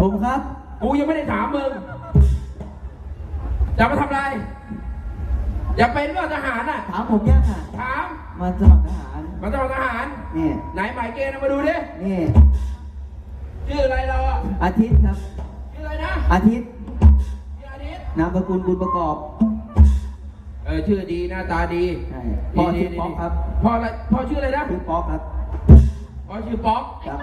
ผมครับ กูยังไม่ได้ถามมึง จะมาทำอะไร อย่าเป็นว่าทหารน่ะ ถามผมยังอะ ถาม มาสมัครทหาร มาจะมาทหาร นี่ ไหนหมายเกณฑ์เอามาดูดิ นี่ ชื่ออะไรเราอะ อาทิตย์ครับ ชื่ออะไรนะอาทิตย์ ชื่ออาทิตย์นามสกุลบุญประกอบ เออชื่อดีหน้าตาดีใช่พ่อชื่อดีป๊อกครับ พ่ออะไรพ่อชื่ออะไรนะ ชื่อป๊อกครับ พ่อชื่อป๊อก ครับ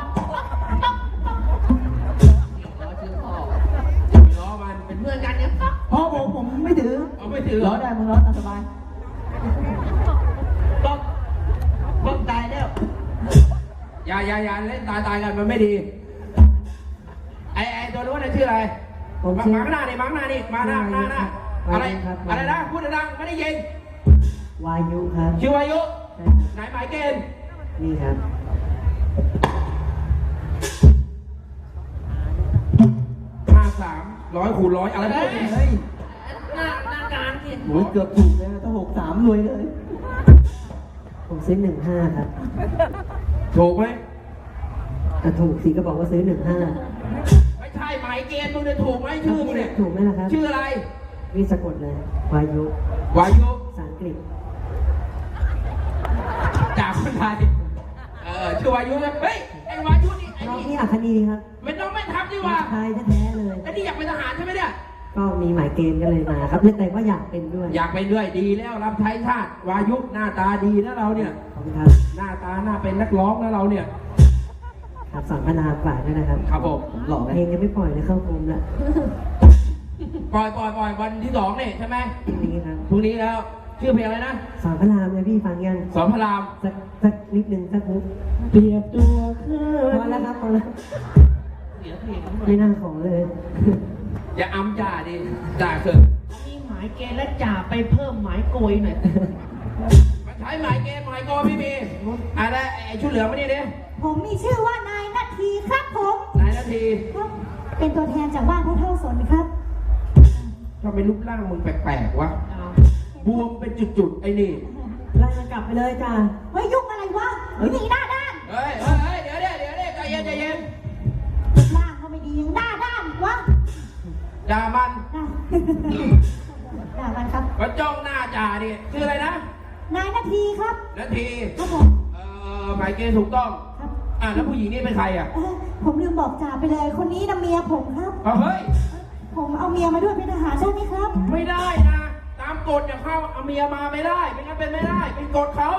มันเป็นเพื่อนกันเนี่ยพ่อผมผมไม่ถือเอาไม่ถือร้อได้มึงร้อตามสบาย ป๊อกป๊อกตายแล้ว อย่าอย่าอย่าเล่นตายตายกันมันไม่ดี ไอไอตัวนู้นน่ะชื่ออะไรผมมาชื่อมาข้างหน้านี่มาข้างหน้านี่มาหน้าหน้าหน้าวายุอะไรครับ อะไรนะพูดดังๆไม่ได้ยินวายุครับชื่อวายุใช่ครับไหนหมายเกณฑ์นี่ครับห้าสาม ร้อยคูณร้อยอะไรพวกนี้เฮ้ยหน้าหน้าการที่โอ้ยเกือบถูกเลยนะถ้าหกสามรวยเลย ผมซื้อหนึ่งห้าครับถูกไหมอะถูกสิก็บอกว่าซื้อหนึ่งห้าไม่ใช่หมายเกณฑ์มึงเนี่ยถูกไหมชื่อมึงเนี่ยถูกไหมล่ะครับชื่ออะไรนี่สะกดเลยวายุวายุภาษาอังกฤษจากคนไทยเออชื่อวายุนะเฮ้ยไอ้วายุนี่ไอ้ น้องนี่ที่อัคนีครับเป็นน้องไม่ทำดีกน้อว่างชายแท้ๆเลยไอ้นี่อยากเป็นทหารใช่ไหมเนี่ย ก็มีหมายเกณฑ์ก็เลยมาครับแต่ว่าอยากเป็นด้วย อยากไปด้วยดีแล้วรับใช้ชาติ วายุหน้าตาดีนะเราเนี่ย ขอบคุณครับหน้าตาหน้าเป็นนักร้องนะเราเนี่ย ครับสอนพนามฝ่ายด้วยนะครับครับผม หล่อไหมเพลงยังไม่ปล่อยเลยเข้ากรมล้วปล่อยปล่อยปล่อยวันที่สองเนี่ยใช่ไหม นี่ครับ พรุ่งนี้แล้ว ชื่อเพลงอะไรนะ สอนพระรามเลยพี่ฟังยังสอนพระราม สักสักนิดหนึ่งสักนิดเปรียบตัวคือพอแล้วครับพอแล้วเสียเพลงไม่น่าขอเลย อย่าอำจ่าดิจ่าเกิดมีหมายเกณฑ์และจ่าไปเพิ่มหมายโกยหน่อย มาใช้หมายเกณฑ์หมายกอไม่มีอะไรไอ้ชุดเหลืองมานี่ดิผมมีชื่อว่านายนาทีครับผมนายนาทีครับเป็นตัวแทนจากบ้านพ่อเท่าสนครับทำไมรูปร่างมึงแปลกๆวะ บวมเป็นจุดๆไอ้นี่ ไล่มันกลับไปเลยจ้าเฮ้ยยุ่งอะไรวะหนีหน้าด้านเฮ้ยเฮ้ยเฮ้ยเดี๋ยวเดี๋ยวเดี๋ยวเดี๋ยวใจเย็นใจเย็นรูปร่างก็ไม่ดียังหน้าด้านอีกวะด่ามันด่าด่ามันครับ มาจ้องหน้าจ่าดิชื่ออะไรนะนายนาทีครับ นาที ครับผมเอ่อหมายเกณฑ์ถูกต้อง ครับอะแล้วผู้หญิงนี่เป็นใครอะเออผมลืมบอกจ่าไปเลย คนนี้นะเมียผมครับ เอาเฮ้ย ผมเอาเมียมาด้วยเป็นทหารใช่ไหมครับ ไม่ได้นะตาม กฎอย่าเข้าเอาเมียมาไม่ได้ ไม่งั้นเป็นไม่ได้ เป็นกฎเขา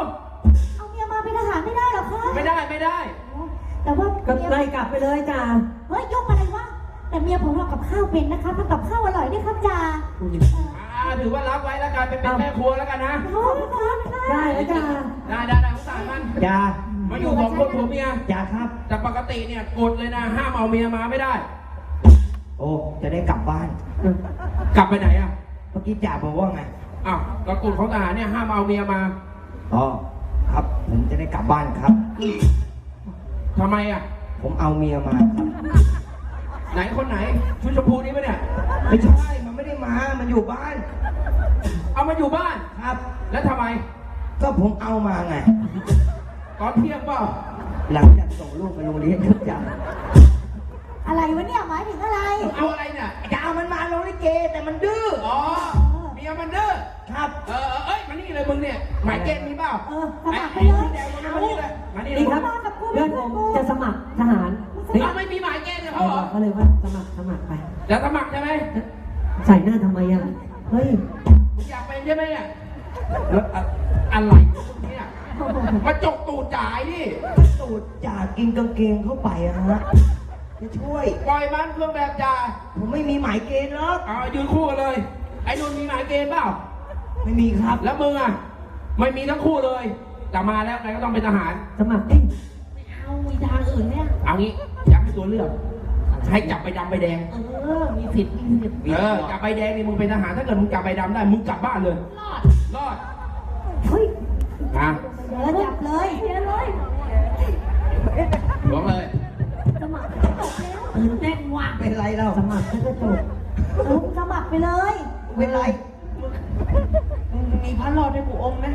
เอาเมียมาเป็นทหารไม่ได้หรอครับไม่ได้ไม่ได้ แต่ว่าก็เมียไล่กลับไปเลยจ้าเฮ้ยยุ่งอะไรวะแต่เมียผมทำกับข้าวเป็นนะครับทำกับข้าวอร่อยด้วยครับจ่าอ่าถือว่ารับไว้แล้วกันเป็นเป็นแม่ครัวแล้วกันนะขอบคุณครับได้แล้วจ้าได้ได้ได้สงสารมันยามาอยู่สองคนผัวเมียยาครับแต่ปกติเนี่ยกฎเลยนะห้ามเอาเมียมาไม่ได้ โอ้จะได้กลับบ้าน กลับไปไหนอะเมื่อกี้จ่าบอกว่าไง อ้าวก็กฎของทหารเนี่ยห้ามเอาเมียมาอ๋อครับ ผมจะได้กลับบ้านครับ ทำไมอะ ผมเอาเมียมาครับไหนคนไหน ชุดชมพูนี่ปะเนี่ย ไม่ใช่ มันไม่ได้มา มันอยู่บ้านเอามาอยู่บ้าน ครับ แล้วทำไม ก็ผมเอามาไง ตอนเที่ยงเปล่าหลังจากส่งลูกไปโรงเรียนครับจ่าอะไรวะเนี่ยหมายถึงอะไร เอาอะไรเนี่ย จะเอามันมาโรงลิเกแต่มันดื้อ อ๋อ มานี่เลยมึงเนี่ยหมายเกณฑ์มีเปล่าเออสไอ้มัครไปไอ้เลยสีแดงมานี่เลยมานี่เลนี่ยครับเพื่อนผมจะสมัครทหารเฮ้ยเอาไม่มีหมายเกณฑ์เนี่ยเอาเขาเหรบออกเขาเลยว่าสมัครสมัครไปจะสมัครใช่ไหมใส่หน้าทำไมอะ เฮ้ย มึงอยากเป็นใช่ไหมเนี่ยแล้วอะอะไรเนี่ยมาจกตูดจ่ายดิสูตรจ่ากินกางเกงเข้าไปอะฮะจะช่วย ปล่อยมันเครื่องแบบจ่าผมไม่มีหมายเกณฑ์หรอกเอายืนคู่กันเลย ไอ้นุ่นมีหมายเกณฑ์เปล่า ไม่มีครับ แล้วมึงอะ ไม่มีทั้งคู่เลย แต่มาแล้วไงก็ต้องเป็นทหาร สมัครดิไม่เอามีทางอื่นเนี่ย เอางี้อยากให้ตัวเลือก ให้จับใบดำใบแดง เออ มีสิทธิ์มีสิทธิ์เออ จับใบแดงนี่มึงเป็นทหาร ถ้าเกิดมึงจับใบดำได้ มึงกลับบ้านเลย รอด รอดเฮ้ยนะเดี๋ยวจับเลยเดี๋ยวเลยหลวงเลยสมัครจบแล้วตื่นเต้นว่ะเป็นไรเราสมัครก็จะจบลุงสมัครไปเลย เป็นไร มึงมีพระรอดให้กูอมไหม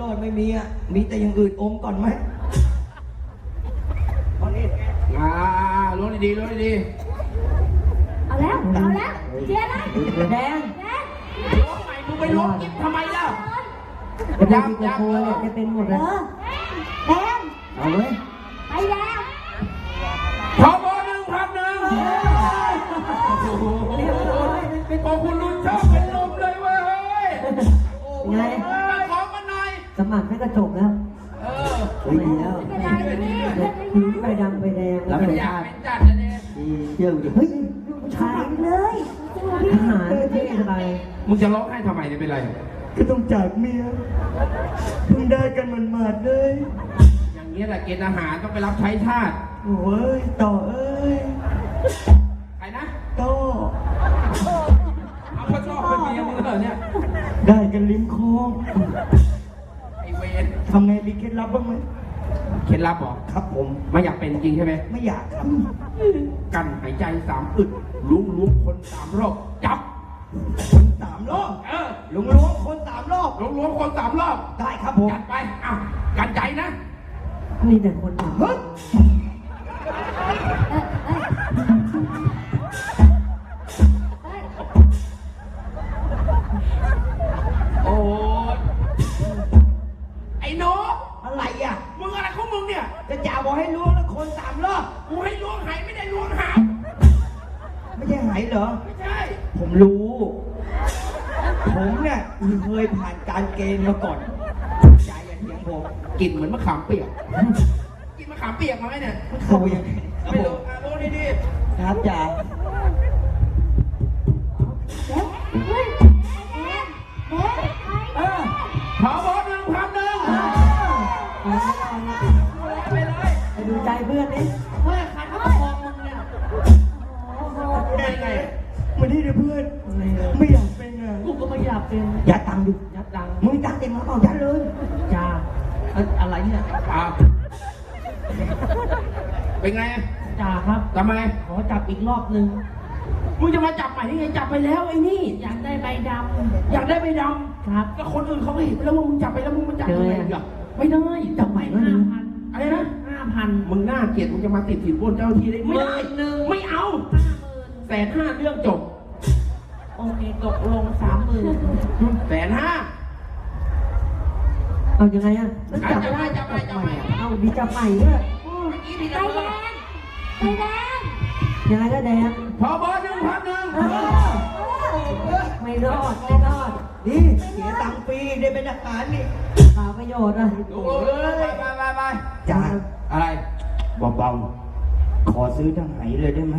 รอดไม่มีอะ มีแต่อย่างอื่นอมก่อนไหมตอนนี้อ่าหลวงล้วงดีๆล้วงดีเอาแล้ว เอาแล้วเจียร์เลยแดงแดงๆล้วงใหม่มึงไปล้วงกิ๊บทำไมล่ะจะเป็นดีกว่าโคเนี่ยจะเป็นหมดเอเลยอแดงเอาเว้ยไปแล้ว น่อยสมัครให้กระจกแล้วเออไม่ดีแล้วไม่เป็นไรพี่ไม่เป็นคือไรไปดำไปแดงแล้วแล้วไม่เป็นอยากชาติเป็นจัดนะเนี่ยเชื่อดิเฮ้ยผู้ชายเลยตัวพี่ทหารเท่สบายมึงจะร้องไห้ทำไมเนี่ยเป็นไร ก็ต้องจากเมียเพิ่งได้กันมันมาดๆเลย อย่างนี้ยแหละเกณฑ์ทหารต้องไปรับใช้ชาติโอ้ยต่อเอ้ยใครนะต่อเอาพ่อชอบเป็นเมียมึงเหรอเนี่ยได้กันลิ้มคอไอเวน ทำไงมีเคล็ดลับบ้างไหมเคล็ดลับเหรอครับผม ไม่อยากเป็นจริงใช่ไหมไม่อยากครับกันหายใจสามอึดล้วงล้วงคนสามรอบจับ คนสามรอบเออลุงล้วงคนสามรอบล้วงล้วงคนสามรอบได้ครับผมจัดไปอ้าวกันใจนะมีแต่คนถามเฮ้ย เกณฑ์มาก่อนจ่าอย่าเถียงผมกลิ่นเหมือนมะขามเปียกกินมะขามเปียกมาไหมเนี่ยมันเข้ายังไงครับไม่ผรู้มอะรู้ดีครับจ่าเฮ้ยแดงแดงเออๆขอบอหนึ่งพันหนึ่งไปเลยไปดูใจเพื่อนนี่เฮ้ยใครเขาคองมึงเนี่ยได้ไงมานี่เดี๋ยวเพื่อน ไม่อยาก เป็นอะกูก็ไม่อยากเป็นอย่าตังค์ดูยัดดังมึงตังค์เต็มมาเปล่ายัดเลยจ้าเอ้ยอะไรเนี่ยอ้าวเป็นไงจ่าครับ ทำไมขอจับอีกรอบหนึ่งมึงจะมาจับใหม่ได้ไงจับไปแล้วไอ้นี่ อยากได้ใบดอยากได้ใบดำครับำก็คนอื่นเขาก็เห็นแล้วว่ามึงจับไปแล้วมึงมาจับทำไมอีกอะไม่ได้จับใหม่ห้าพันอะไรนะห้าพันมึงหน้าเกลียดมึงจะมาติดสินบนเจ้าหน้าที่ได้ไม่ได้หมื่นหนึ่งไม่เอาห้าหมื่นแสนห้าเรื่องจบ โอเคตกลงสามหมื่นแสนห้าเอายังไงอะแล้วจับไม่ได้จับไปจับไปเอาดีจับใหม่ด้วยเมื่อกี้พี่ไปดับแดเลยงไปแดงยังไงก็แดงพอบอหนึ่งพันหนึ่งเออไม่รอดไม่รอดดีเสียตังค์ฟรีได้เป็นทหารนี่ข่าวประโยชน์อะดูเลยไปไปไปไปจ่าอะไรเบาๆขอซื้อทหารเลยได้ไหม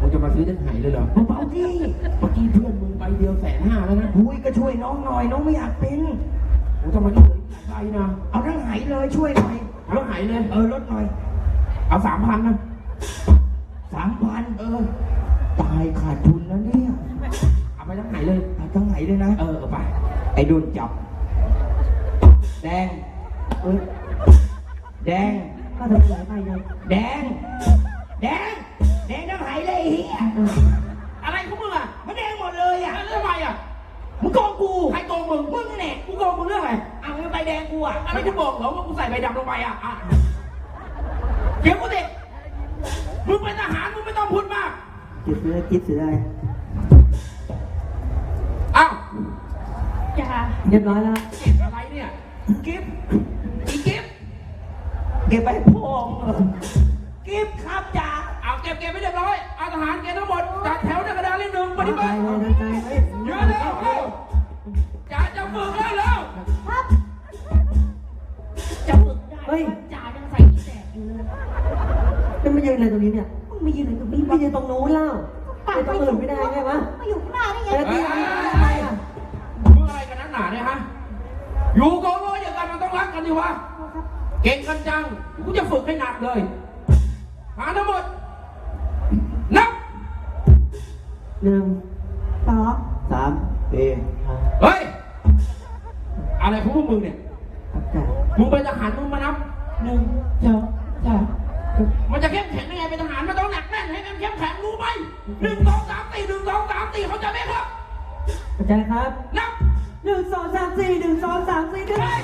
มึงจะมาซื้อเส้นไหเลยเหรอเบาๆที่เมื่อกี้เพื่อนมึงใบเดียวแสนห้าแล้วนะอุ้ยก็ช่วยน้องหน่อยน้องไม่อยากเป็นโอ้ทำไมต้องเหลืออีกหลายใบนะเอาทั้งหายเลยช่วยหน่อยเอาหายเลย เออลดหน่อย เอาสามพันนะสามพันเออตายขาดทุนแล้วเนี่ยเอาไปทั้งหายเลยเอาทั้งไหนเลยนะเออเอาไป ไอ้โดนจับ แดงเอ้ยแดง ก็ทำหลายใบเลยแดง แดงแดงทั้ง ไหายเลยไอ้เฮียเอออะไรของมึงอะมันแดงหมดเลยอะแล้วทำไมอะมึงโกงกูใครโกงมึงมึงแน่กูโกงมึงเรื่องอะไรเอาเงินใบแดงกูอะอะไรกูบอกเหรอว่ากูใส่ใบดำลงไปอะอะเดี๋ยวกูดิมึงเป็นทหารมึงไม่ต้องพูดมากจิตเสือจิตเสืออะไรอ้าวจ้าเรียบร้อยแล้วเก็บอะไรเนี่ยกิฟอีกิฟเก็บไปพ่อมึงเหรอกิฟครับจ่าเอาเก็บเก็บไม่เรียบร้อยเอาท หารเกณฑ์ทั้งหมดจัดแถวหน้ากระดานเลขหนึ่งปฏิบัใจติเลยใจเลยเยอะแล้วเร็วจ่าจะฝึกแล้วเร็วครับจะฝึกได้เพราะว่าจ่ายังใส่อีแตกอยู่เลยจะมายืนอะไรตรงนี้เนี่ยมึงมายืนอยู่ตรงนี้ไม่ยืนตรงนู้นแล้วไปตรงอื่นไม่ได้ไงวะมาอยู่ข้างหน้าได้ไงแต่ที่อันนี้ทำไมอะมึงอะไรกันนักหนาเนี่ยฮะอยู่กองร้อยอย่างกันมันต้องรักกันดิวะเก่งกันจังกูจะฝึกให้หนักเลย หาทั้งหมด หนึ่งสองสามเอ๊ะเฮ้ย อะไรของพวกมึงเนี่ยครับจ่ามึงเป็นทหารมึงมานับ หนึ่งสองสามมันจะเข้มแข็งได้ไงเป็นทหารมันต้องหนักแน่นให้มันเข้มแข็งรู้ไหมหนึ่งสองสามสี่หนึ่งสองสามสี่เขาใจะไหมครับเข้าใจครับนับหนึ่งสองสามสี่หนึ่งสองสามสี่หนึ่งเฮ้ย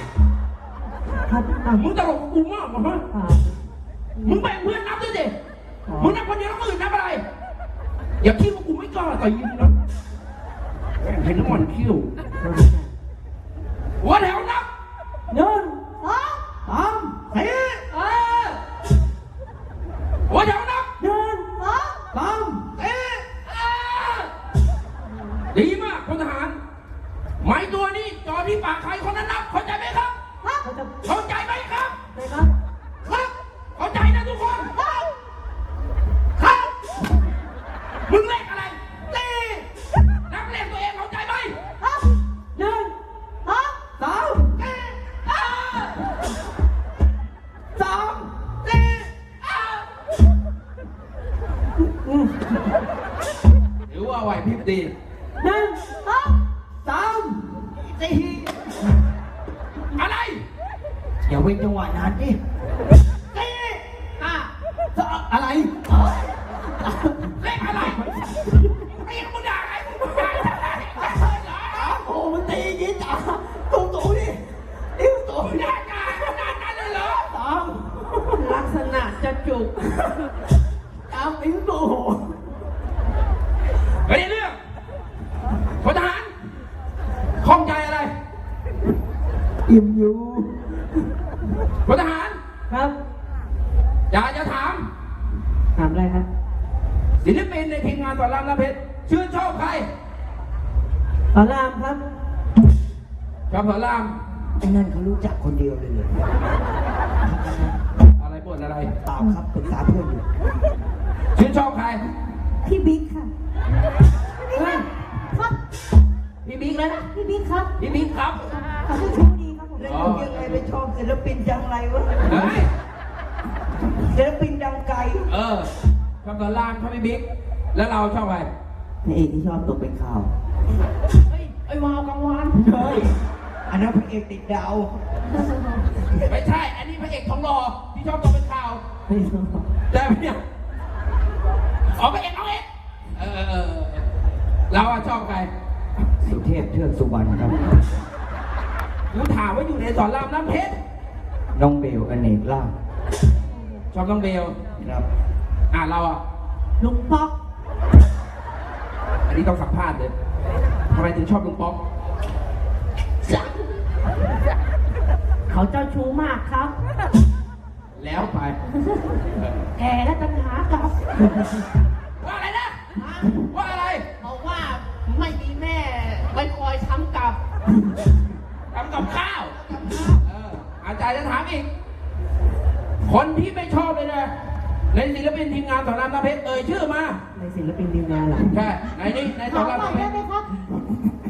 ครับอะมึงตลกกับกูมากกว่าฮะอ่ามึงแบ่งเพื่อนนับด้วยดิมึงนับคนเดียวแล้วคนอื่นนับอะไร อย่าคิดว่า กูไม่กล้าต่อยยิงนะแม่งเห็นน้ำมันคิ้วหัวแถวนับหนึ่งสอง งสองสามสี่อะไร อย่าเว้นจังหวะนานดิตีอ่าสะอะไร อิ่มอยู่ พลทหาร ครับ อยากจะถาม ถามอะไรครับ ศิลปินในทีมงานสอนรามน้ำเพชรชื่นชอบใครตอนรามครับ ชอบสอนราม ไอ้นั่นเขารู้จักคนเดียวเลยเลยอะไรบ่นอะไร ตามครับปรึกษาเพื่อนอยู่ ชื่นชอบใคร พี่บิ๊กค่ะเฮ้ย ครับ พี่บิ๊กเลยนะ พี่บิ๊กครับ พี่บิ๊กครับ เขาจะชูดีครับผม แล้วมึงยังไงไปชอบศิลปินจังไรวะเฮ้ยศิลปินดังไกลเออชอบสอนรามชอบพี่บิ๊ก แล้วเราชอบใครนี่เอกที่ชอบตกเป็นข่าวเฮ้ยไอ้วาวกังวานเฮ้ยอันนั้นพระเอกติดดาว ไม่ใช่ อันนี้พระเอกทองหล่อที่ชอบตัวเป็นข่าวไม่ชอบแต่เนี่ยอ๋อพระเอกน้องเอกเออเออเออเราอะชอบใคร สุเทพเทือกสุวรรณครับ กูถามว่าอยู่ในสอนรามน้ำเพชรน้องเบลอเนกลาภชอบน้องเบลครับ อะเราอะลุงป๊อก อันนี้ต้องสัมภาษณ์เลยทำไมถึงชอบลุงป๊อก เขาเจ้าชู้มากครับ แล้วไป แกและตัณหากับว่าอะไรนะ ว่าอะไร บอกว่าไม่มีแม่ไปคอยทำกับทำ กับข้าวเอออาจารย์จะถามอีก คนที่ไม่ชอบเลยนะ ในศิลปินทีมงานสอนรามน้ำเพชรเอ่ยชื่อมา ในศิลปินทีมงานเหรอใช่ในนี้ในสอถานมรามหน่อยน้ำเพชรได้ไหมครับ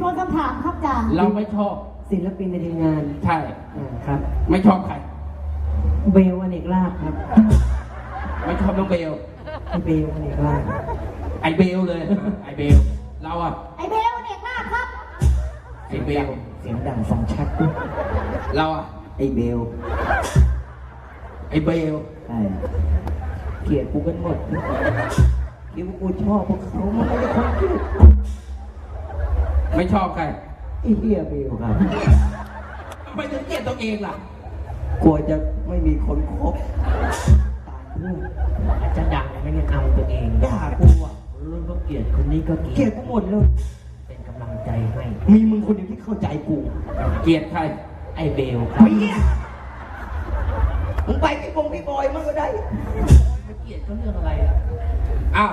ทวนคำถามครับจ่าเราไม่ชอบ ศิลปินในทีมงานใช่ อ่าครับ ไม่ชอบใคร เบลอเนกลาภครับไม่ชอบน้องเบลไอเบลอเนกลาภไอเบลเลย ไอเบล เราอะไอเบ ไอเบล เสียงดังฟังชัดด้วยเราอะไอ้เบลไอเบล ใช่เกลียดกูกันหมดคิดว่ากูชอบพวกเขามันไม่ได้คนเกลียดไม่ชอบใครไอ้เฮียเบลครับ ทำไมถึงเกลียดตัวเองล่ะ กลัวจะไม่มีคนคบตายเพื่อนจะดังไม่ยังเอาตัวเองด่ากูอะรุ่นก็เกลียดคนนี้ก็เกเกลีลียยดดกูหมดเลยเป็นกำลัง ใจให้ มีมึงคนเดียวที่เข้าใจกู เกลียดใคร ไอ้เบลคไอ้รับเหี้ยมึงไปพี่บงพี่บอยมันก็ได้ไม่เกลียดก็เรื่องอะไรอะอ้าว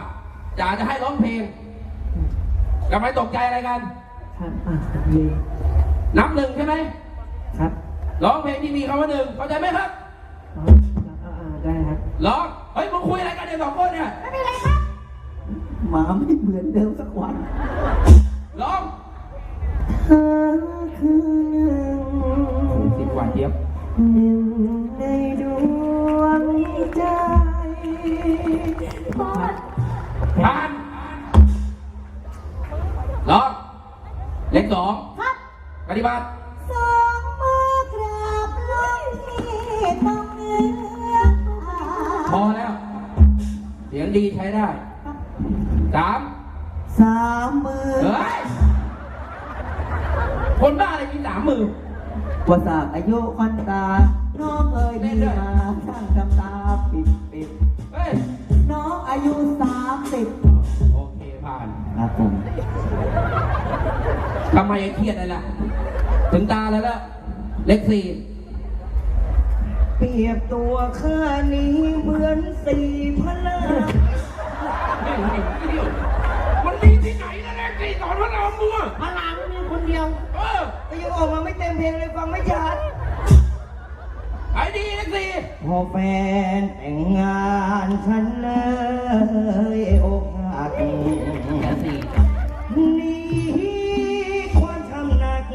จ๋าจะให้ร้องเพลงทำไมตกใจอะไรกัน ครับอ่าเบลนับหนึ่งใช่ไหมครับร้องเพลงที่มีคำว่าหนึ่งเข้าใจไหมครับอ๋ออ่าอ่าได้ครับ ร้องเฮ้ยมึงคุยอะไรกันเนี่ยสองคนเนี่ย ไม่เป็นไรครับ หมาไม่เหมือนเดิมสักวัน ร้องเธอคือหนึ่งโอ้สิบกว่าเทียบหนึ่งในดวงใจผ่านร้องเลขสองครับปฏิบัติสองมือกราบลงที่ต้องเนื้อพอแล้ว เสียงดีใช้ได้สามสามมือ เฮ้ย คนบ้าอะไรมีสามมือประสาทอายุควันตารน้องเอ๋ยพี่มาช่างทำตาปิดปิดเฮ้ย น้องอายุสามสิบโอเคผ่าน ครับผมทำไมยังเครียดอะไรล่ะ ถึงตาแล้วละเลขสี่เปรียบตัวข้านี้เหมือนสี่พระลามันมีที่ไหนนะเลขสี่สอนพระรามบัวพระรามมีคนเดี ยวเออก็ยังออกมาไม่เต็มเพลงเลยฟังไม่ชัดไอ้ดีเลขสี่พอแฟนแต่งงานฉันเลยอกหักเลขสี่นี่ความทำหนัก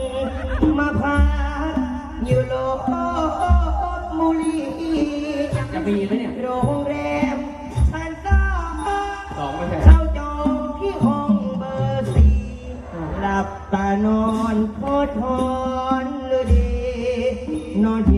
มาพาอยู่โลกบุรีจะมีไหมเนี่ยโรงแรม ตานอนพอทอนหรือดี นอน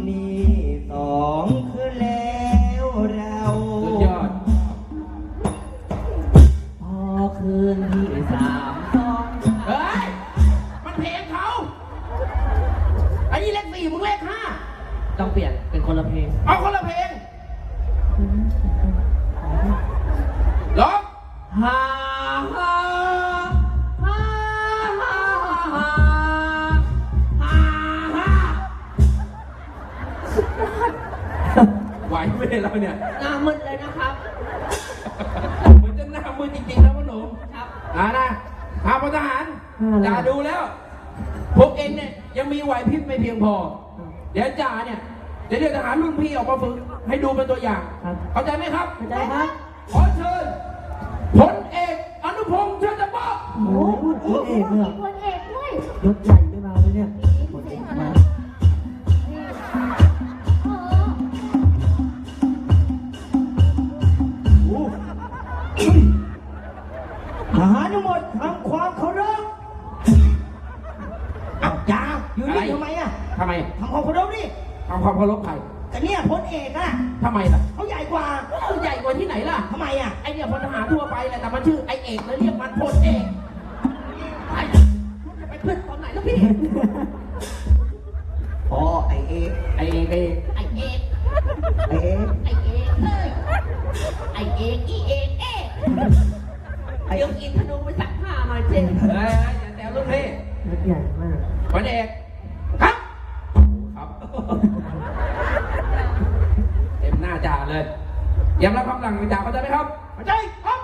หาพลทหารจ่าดูแล้ว พวกเองเนี่ยยังมีไหวพริบไม่เพียงพอ เดี๋ยวจ่าเนี่ยจะเรียกทหารรุ่นพี่ออกมาฝึกให้ดูเป็นตัวอย่างครับเข้าใจไหมครับ เข้าใจครับ ขอเชิญพลเอกอนุพงษ์เชิญตะเปาะโอ้ยพูดเอกเลยเหรอคนเอกด้วยยศใหญ่ไม่มาเลยเนี่ย ความเคารพใครแต่เนี่ยพลเอกอะทำไมล่ะเขาใหญ่กว่าเขาใหญ่กว่าที่ไหนล่ะทำไมอะไอเนี่ยพลทหารทั่วไปแหละแต่มันชื่อไอเอกแล้วเรียกมันพลเอกไอ้จะไปเพื่อนตอนไหนแล้วพี่ อ๋อไอเอกไอเอกไอเอกไอเอกไอเอกไอเอกเอ้ยไอเอกอีเอกเอ๊ะไอเดี๋ยวกินธนูไปสักผ้าหน่อยเจ๊เฮ้ยอย่าแซวรุ่นพี่ยศใหญ่มากพลเอก เตรียมรับคำสั่งจากจ่าเข้าใจไหมครับเข้าใจครับ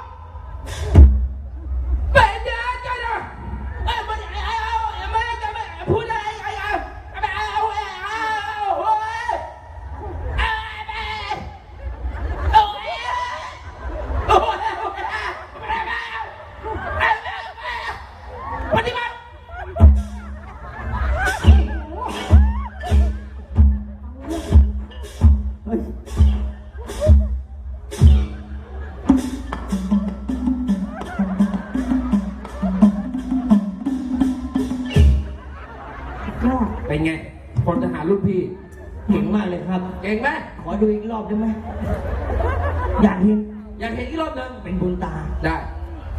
ากเห็นอยากเห็นอีกรอบหนึ่งเป็นบุญตา ได้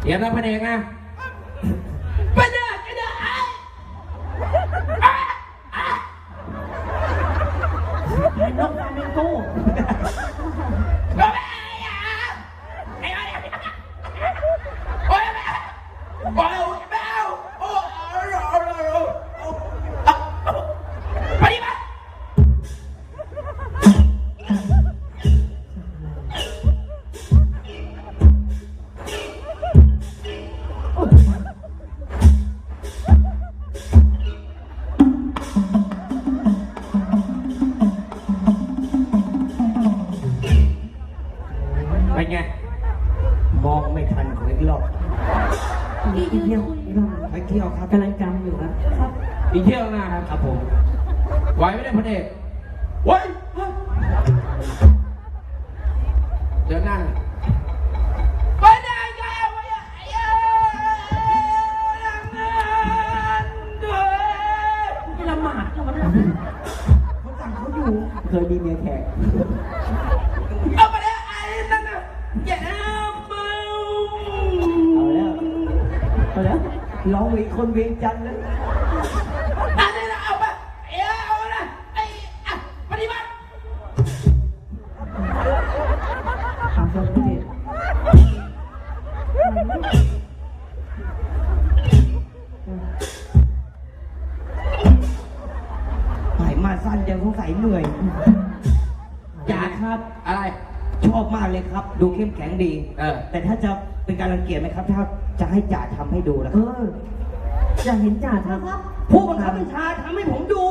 เตรียมนะพระเอกนะพระเอกพระเอกไอ้นกฟามิงโก้ ครับผม ไหวไหมเนี่ยพระเอกไหวเดี๋ยวหน้าไปได้ไงวะเนี่ยไอ้เอ้ยยังเงินด้วยที่ละหมาดที่มันเขาสั่งเขาอยู่ เคยมีเมียแขกเอาไปเลยไอ้นั่นน่ะอย่าเมาเอาแล้วเอาแล้วร้องอีกคนเวียงจันทร์แล้วอันนี้นะ ดูเข้มแข็งดี เออ แต่ถ้าจะเป็นการรังเกียจไหมครับ ถ้าจะให้จ่าทำให้ดูนะคเอรับออยากเห็นจ่าทครับผู้บังคับบัญชาทำให้ผมดู